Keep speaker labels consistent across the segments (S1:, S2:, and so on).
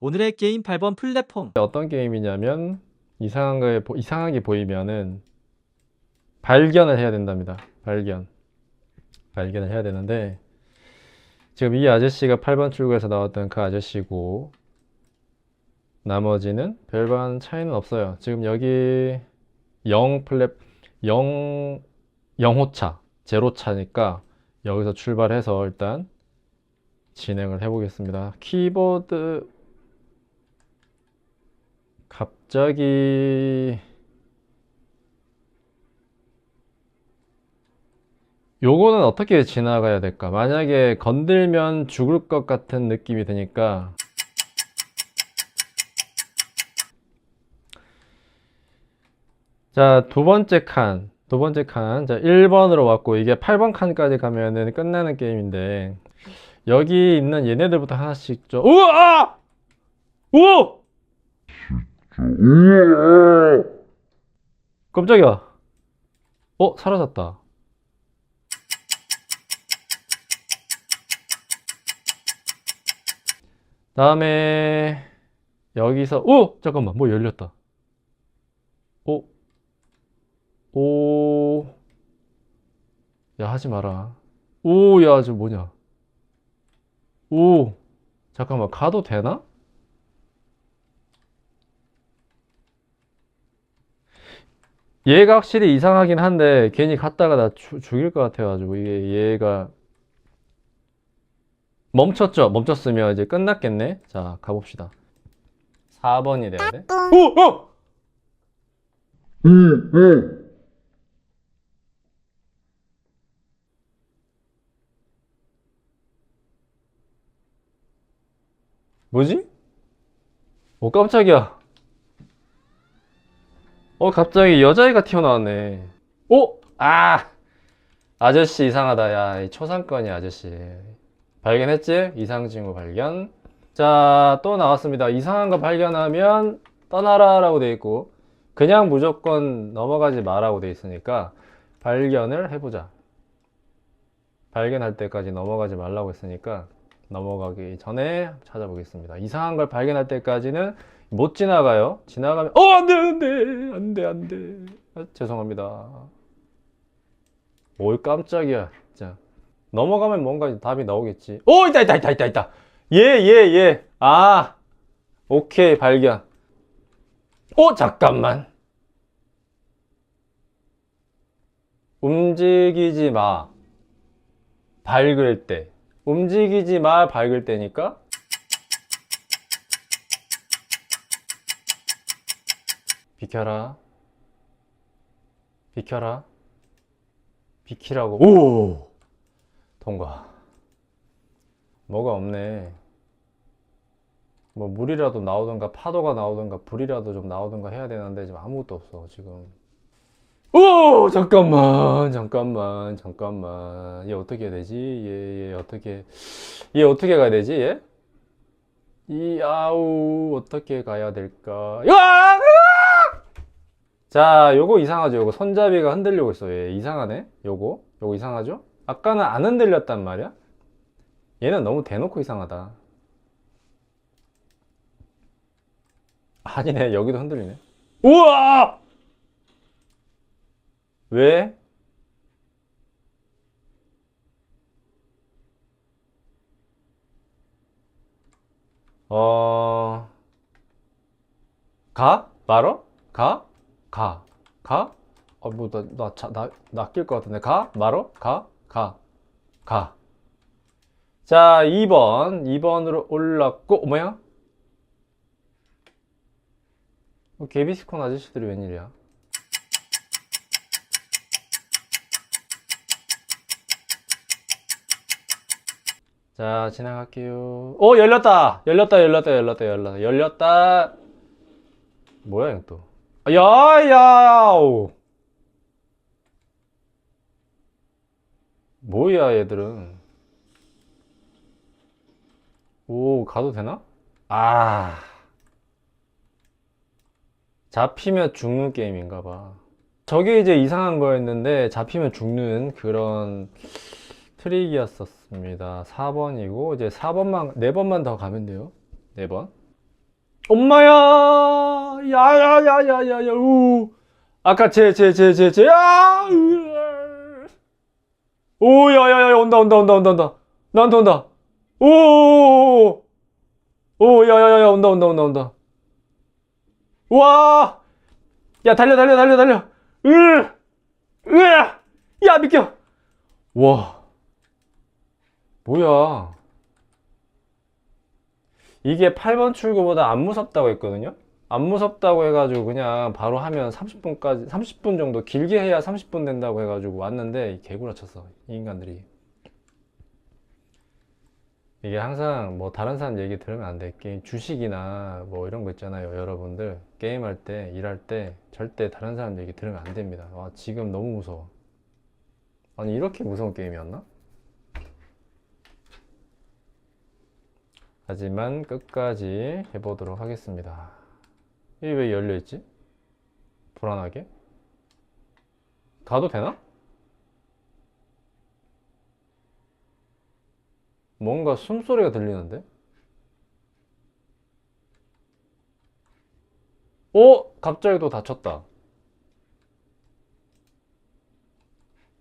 S1: 오늘의 게임 8번 플랫폼.
S2: 어떤 게임이냐면 이상한 보- 이상하게 보이면은 발견을 해야 된답니다. 발견. 발견을 해야 되는데 지금 이 아저씨가 8번 출구에서 나왔던 그 아저씨고 나머지는 별반 차이는 없어요. 지금 여기 0 플랫 0 0호차, 제로차니까 여기서 출발해서 일단 진행을 해 보겠습니다. 키보드 갑자기 요거는 어떻게 지나가야 될까? 만약에 건들면 죽을 것 같은 느낌이 드니까 자, 두 번째 칸. 두 번째 칸. 자, 1번으로 왔고 이게 8번 칸까지 가면은 끝나는 게임인데 여기 있는 얘네들부터 하나씩 좀 우와! 우와! 깜짝이야. 어, 사라졌다. 다음에 여기서 오! 잠깐만. 뭐 열렸다. 오. 오. 야, 하지 마라. 오, 야, 저 뭐냐? 오. 잠깐만. 가도 되나? 얘가 확실히 이상하긴 한데 괜히 갔다가 나 죽- 죽일 것 같아가지고 이게 얘가 멈췄죠? 멈췄으면 이제 끝났겠네. 자, 가봅시다. 4번이 돼야 돼. 오! 어! 뭐지? 오, 깜짝이야. 어, 갑자기 여자애가 튀어나왔네. 오! 아! 아저씨 이상하다. 야, 이 초상권이 아저씨. 발견했지? 이상징후 발견. 자, 또 나왔습니다. 이상한 거 발견하면 떠나라 라고 돼 있고, 그냥 무조건 넘어가지 마라고 돼 있으니까, 발견을 해보자. 발견할 때까지 넘어가지 말라고 했으니까, 넘어가기 전에 찾아보겠습니다. 이상한 걸 발견할 때까지는 못 지나가요. 지나가면 어, 안 돼, 안 돼. 안 돼, 안 돼. 아, 죄송합니다. 뭘 깜짝이야. 진짜. 넘어가면 뭔가 답이 나오겠지. 오, 있다, 있다, 있다, 있다, 있다. 예, 예, 예. 아. 오케이, 발견. 오, 잠깐만. 움직이지 마. 밝을 때. 움직이지 마, 밝을 때니까 비켜라. 비켜라. 비키라고. 오! 통과. 뭐가 없네. 뭐 물이라도 나오던가 파도가 나오던가 불이라도 좀 나오던가 해야 되는데 지금 아무것도 없어 지금. 오! 잠깐만. 잠깐만. 잠깐만. 얘 어떻게 해야 되지? 얘, 얘 어떻게 얘 어떻게 가야 되지? 얘? 이 아우 어떻게 가야 될까? 으아! 자, 요거 이상하죠? 요거 손잡이가 흔들리고 있어. 얘 이상하네. 요거. 요거 이상하죠? 아까는 안 흔들렸단 말이야? 얘는 너무 대놓고 이상하다. 아니네. 여기도 흔들리네. 우와! 왜? 어, 가? 말어? 가? 가? 가? 어, 뭐, 나, 나, 자, 나, 낚일 것 같은데. 가? 말어? 가? 가? 가. 자, 2번. 2번으로 올랐고, 어, 뭐야? 뭐, 개비스콘 아저씨들이 웬일이야? 자, 지나갈게요. 오, 열렸다! 열렸다, 열렸다, 열렸다, 열렸다, 열렸다. 뭐야, 이거 또. 아, 야, 야! 오. 뭐야, 얘들은. 오, 가도 되나? 아. 잡히면 죽는 게임인가 봐. 저게 이제 이상한 거였는데, 잡히면 죽는 그런 트릭이었었습니다. 4번이고, 이제 4번만, 4번만 더 가면 돼요. 4번. 엄마야! 야야야야야야, 우! 아까 쟤, 쟤, 쟤, 쟤, 쟤, 야! 으아! 오, 야야야, 온다, 온다, 온다, 온다, 온다. 나한테 온다. 오, 오, 오, 야야야야, 온다, 온다, 온다, 온다. 와! 야, 달려, 달려, 달려, 달려. 으! 으아! 야, 비켜! 와. 뭐야. 이게 8번 출구보다 안 무섭다고 했거든요? 안 무섭다고 해가지고 그냥 바로 하면 30분까지, 30분 정도 길게 해야 30분 된다고 해가지고 왔는데 개구라쳤어. 이 인간들이. 이게 항상 뭐 다른 사람 얘기 들으면 안 돼. 게임 주식이나 뭐 이런 거 있잖아요. 여러분들 게임할 때, 일할 때 절대 다른 사람 얘기 들으면 안 됩니다. 와, 지금 너무 무서워. 아니, 이렇게 무서운 게임이었나? 하지만 끝까지 해보도록 하겠습니다. 이게 왜 열려있지? 불안하게? 가도 되나? 뭔가 숨소리가 들리는데? 어? 갑자기 또 닫혔다.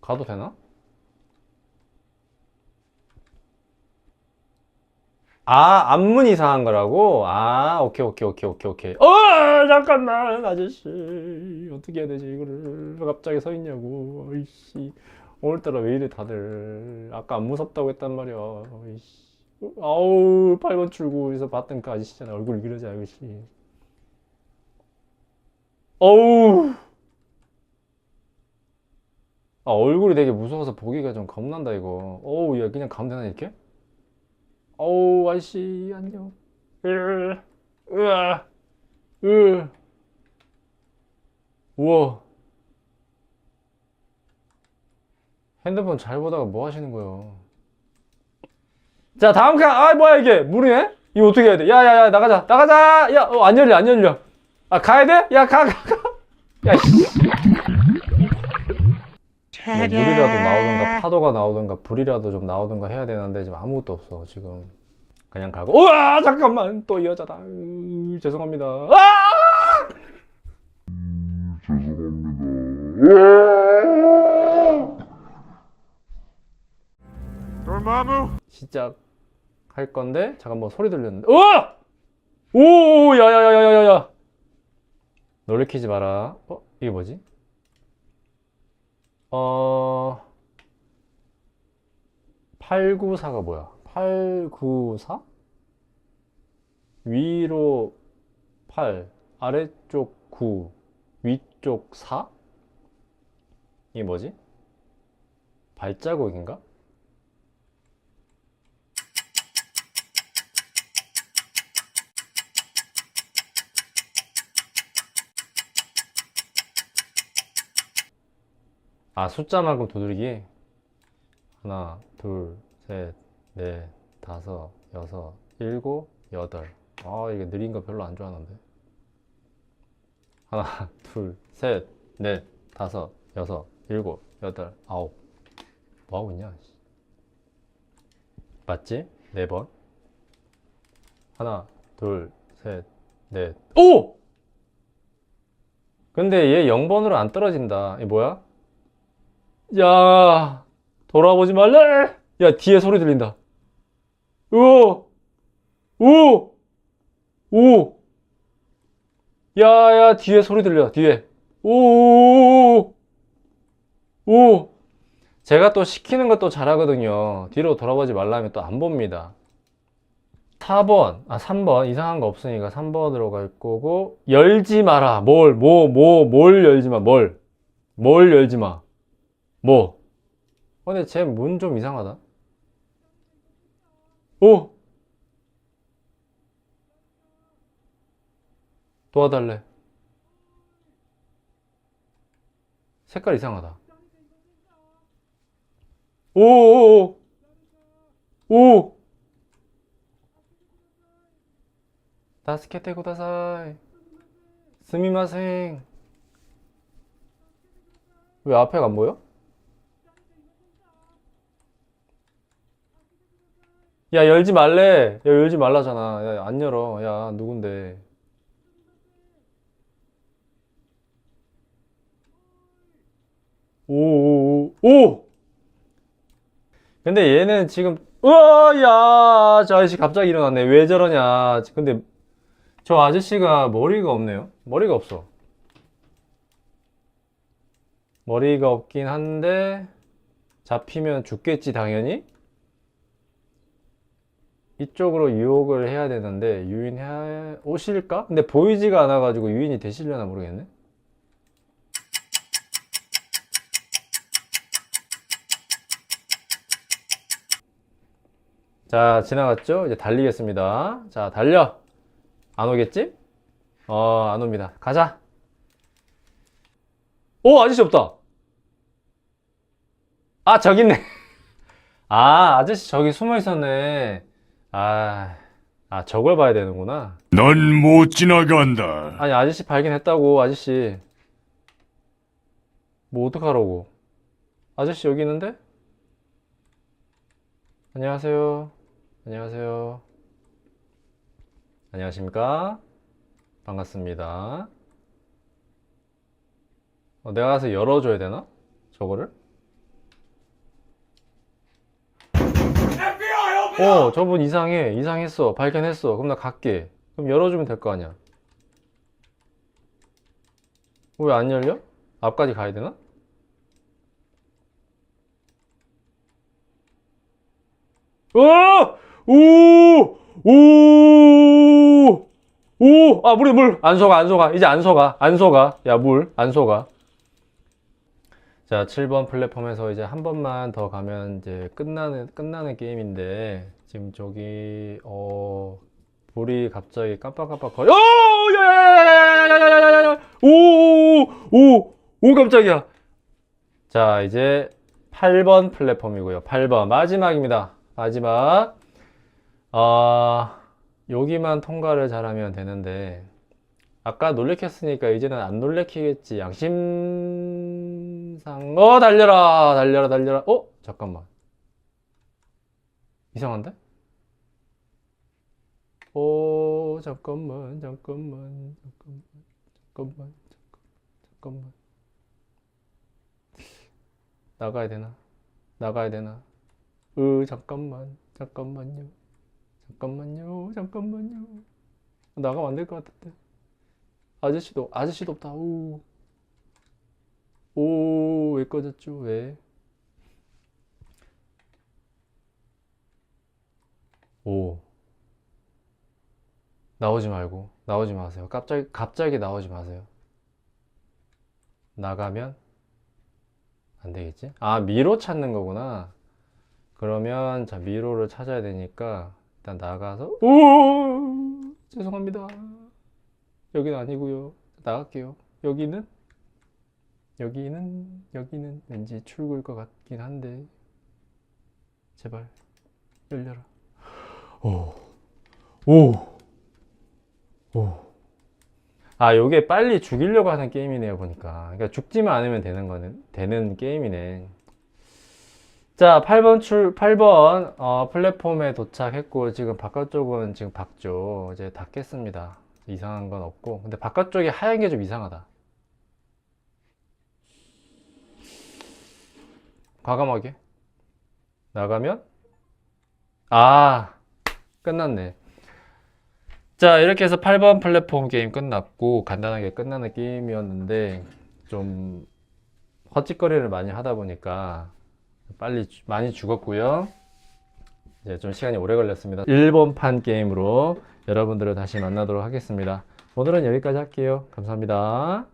S2: 가도 되나? 아, 앞문 이상한 거라고? 아, 오케이, 오케이, 오케이, 오케이, 오케이. 어, 잠깐만, 아저씨. 어떻게 해야 되지, 이거를. 왜 갑자기 서 있냐고. 아이씨. 오늘따라 왜 이래, 다들. 아까 안 무섭다고 했단 말이야. 아이씨. 아우, 8번 출구에서 봤던 그 아저씨잖아. 얼굴 이러지, 아저씨. 어우. 아, 얼굴이 되게 무서워서 보기가 좀 겁난다, 이거. 어우, 야, 그냥 가면 되나, 이렇게? 어우, 아저씨, 안녕. 으, 으아, 으. 우와. 핸드폰 잘 보다가 뭐 하시는 거예요? 자, 다음 칸. 아, 뭐야, 이게. 문이네? 이거 어떻게 해야 돼? 야, 야, 야, 나가자. 나가자! 야, 어, 안 열려, 안 열려. 아, 가야 돼? 야, 가, 가, 가. 야, 씨. 뭐 물이라도 나오던가 파도가 나오던가 불이라도 좀 나오던가 해야 되는데 지금 아무것도 없어 지금. 그냥 가고 우와 잠깐만 또 이 여자다. 으, 죄송합니다. 아! 시작 할 건데 잠깐 뭐 소리 들렸는데. 우와! 오 야야야야야야. 놀래키지 마라. 어 이게 뭐지 어 894가 뭐야? 894 위로 8 아래쪽 9 위쪽 4 이게 뭐지? 발자국인가 아, 숫자만큼 두드리기? 하나, 둘, 셋, 넷, 다섯, 여섯, 일곱, 여덟. 아, 이게 느린 거 별로 안 좋아하는데. 하나, 둘, 셋, 넷, 다섯, 여섯, 일곱, 여덟, 아홉. 뭐 하고 있냐? 씨. 맞지? 네 번. 하나, 둘, 셋, 넷. 오! 근데 얘 0번으로 안 떨어진다. 이 뭐야? 야, 돌아보지 말래! 야, 뒤에 소리 들린다. 오! 오! 오! 야, 야, 뒤에 소리 들려, 뒤에. 오! 오! 제가 또 시키는 것도 잘하거든요. 뒤로 돌아보지 말라면 또 안 봅니다. 4번, 아, 3번. 이상한 거 없으니까 3번으로 갈 거고, 열지 마라. 뭘, 뭐, 뭐, 뭘 열지 마, 뭘. 뭘 열지 마. 뭐? 어, 근데 쟤 문 좀 이상하다. 오! 도와달래. 색깔 이상하다. 오오오! 오! 다스케테 구다사이. 스미마생. 왜 앞에가 안 보여? 야 열지 말래. 야 열지 말라잖아. 야 안 열어. 야 누군데? 오오오 오! 근데 얘는 지금 으아 야저 아저씨 갑자기 일어났네. 왜 저러냐. 근데 저 아저씨가 머리가 없네요. 머리가 없어. 머리가 없긴 한데 잡히면 죽겠지 당연히? 이쪽으로 유혹을 해야 되는데, 유인해, 오실까? 근데 보이지가 않아 가지고 유인이 되시려나 모르겠네. 자, 지나갔죠? 이제 달리겠습니다. 자, 달려! 안 오겠지? 어, 안 옵니다. 가자! 오, 아저씨 없다! 아, 저기 있네. 아, 아저씨 저기 숨어 있었네. 아, 아, 저걸 봐야 되는구나.
S3: 넌 못 지나간다.
S2: 아니, 아저씨 발견했다고, 아저씨. 뭐, 어떡하라고. 아저씨 여기 있는데? 안녕하세요. 안녕하세요. 안녕하십니까? 반갑습니다. 어, 내가 가서 열어줘야 되나? 저거를? 어, 저분 이상해. 이상했어. 발견했어. 그럼 나 갈게. 그럼 열어주면 될 거 아니야. 왜 안 열려? 앞까지 가야 되나? 오! 오! 오! 오! 아, 물에 물! 안 속아, 안 속아. 이제 안 속아. 안 속아. 야, 물. 안 속아. 자 7번 플랫폼에서 이제 한 번만 더 가면 이제 끝나는 끝나는 게임인데 지금 저기 어 볼이 갑자기 깜빡깜빡 거려 오오오오 오 깜짝이야 자 이제 8번 플랫폼이고요 8번 마지막입니다 마지막 아 어, 여기만 통과를 잘하면 되는데 아까 놀래켰으니까 이제는 안 놀래키겠지. 양심상, 어, 달려라! 달려라, 달려라. 어? 잠깐만. 이상한데? 어, 잠깐만, 잠깐만, 잠깐만, 잠깐만, 잠깐만. 나가야 되나? 나가야 되나? 으, 잠깐만, 잠깐만요. 잠깐만요, 잠깐만요. 나가면 안 될 것 같은데. 아저씨도, 아저씨도 없다. 오. 오, 왜 꺼졌죠? 왜? 오. 나오지 말고, 나오지 마세요. 갑자기, 갑자기 나오지 마세요. 나가면 안 되겠지? 아, 미로 찾는 거구나. 그러면, 자, 미로를 찾아야 되니까, 일단 나가서, 오! 죄송합니다. 여기는 아니고요. 나갈게요. 여기는? 여기는, 여기는 왠지 출구일 것 같긴 한데. 제발, 열려라. 오, 오, 오. 아, 요게 빨리 죽이려고 하는 게임이네요, 보니까. 그러니까 죽지만 않으면 되는 거는, 되는 게임이네. 자, 8번 출, 8번, 어, 플랫폼에 도착했고, 지금 바깥쪽은 지금 박죠. 이제 닫겠습니다. 이상한 건 없고. 근데 바깥쪽이 하얀 게 좀 이상하다. 과감하게. 나가면? 아, 끝났네. 자, 이렇게 해서 8번 플랫폼 게임 끝났고, 간단하게 끝나는 게임이었는데, 좀, 헛짓거리를 많이 하다 보니까, 빨리, 주- 많이 죽었고요. 이제 좀 시간이 오래 걸렸습니다. 일본판 게임으로 여러분들을 다시 만나도록 하겠습니다. 오늘은 여기까지 할게요. 감사합니다.